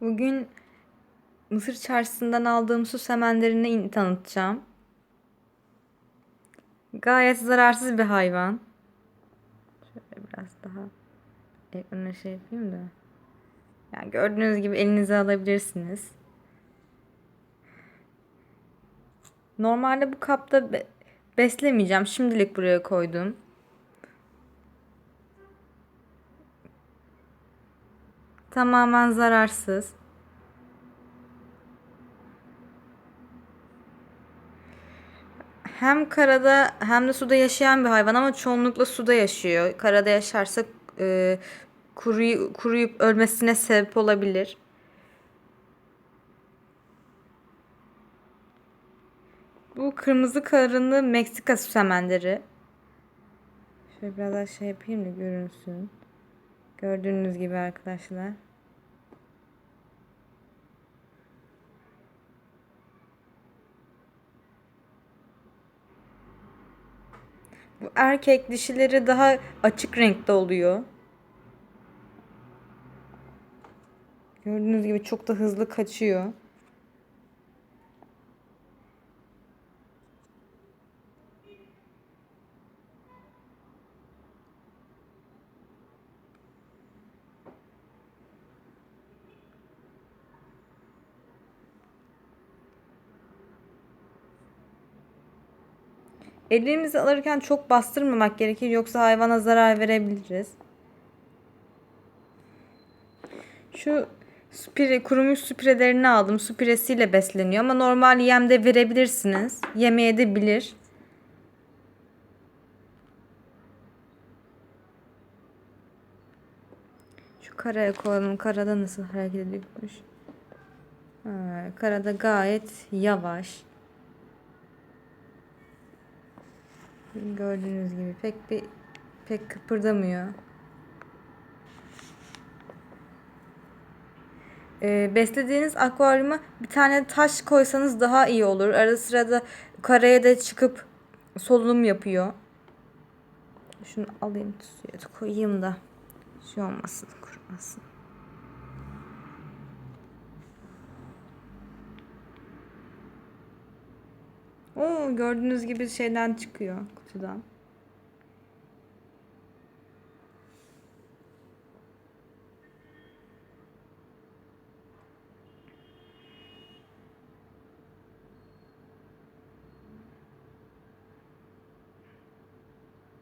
Bugün Mısır çarşısından aldığım su semenlerini in- tanıtacağım. Gayet zararsız bir hayvan. Şöyle biraz daha ekrana şey yapayım da. Yani gördüğünüz gibi elinize alabilirsiniz. Normalde bu kapta be- beslemeyeceğim. Şimdilik buraya koydum. Tamamen zararsız. Hem karada hem de suda yaşayan bir hayvan ama çoğunlukla suda yaşıyor. Karada yaşarsa e, kuruyu- kuruyup ölmesine sebep olabilir. Bu kırmızı karınlı Meksika semenderi. Şöyle biraz daha şey yapayım da görünsün. Gördüğünüz gibi arkadaşlar. Bu erkek dişileri daha açık renkte oluyor. Gördüğünüz gibi çok da hızlı kaçıyor. Elimizi alırken çok bastırmamak gerekir yoksa hayvana zarar verebiliriz. Şu süpire, kurumuş süpirelerini aldım. Süpiresiyle besleniyor ama normal yem de verebilirsiniz. Yemeye de bilir. Şu karaya koyalım. Karada nasıl hareket ediyormuş. Ha, karada gayet yavaş. Gördüğünüz gibi pek bir pek kıpırdamıyor. Ee, beslediğiniz akvaryuma bir tane taş koysanız daha iyi olur. Arada sırada karaya da çıkıp solunum yapıyor. Şunu alayım suya da koyayım da şey olmasın, kurumasın. Oo, gördüğünüz gibi şeyden çıkıyor kutudan.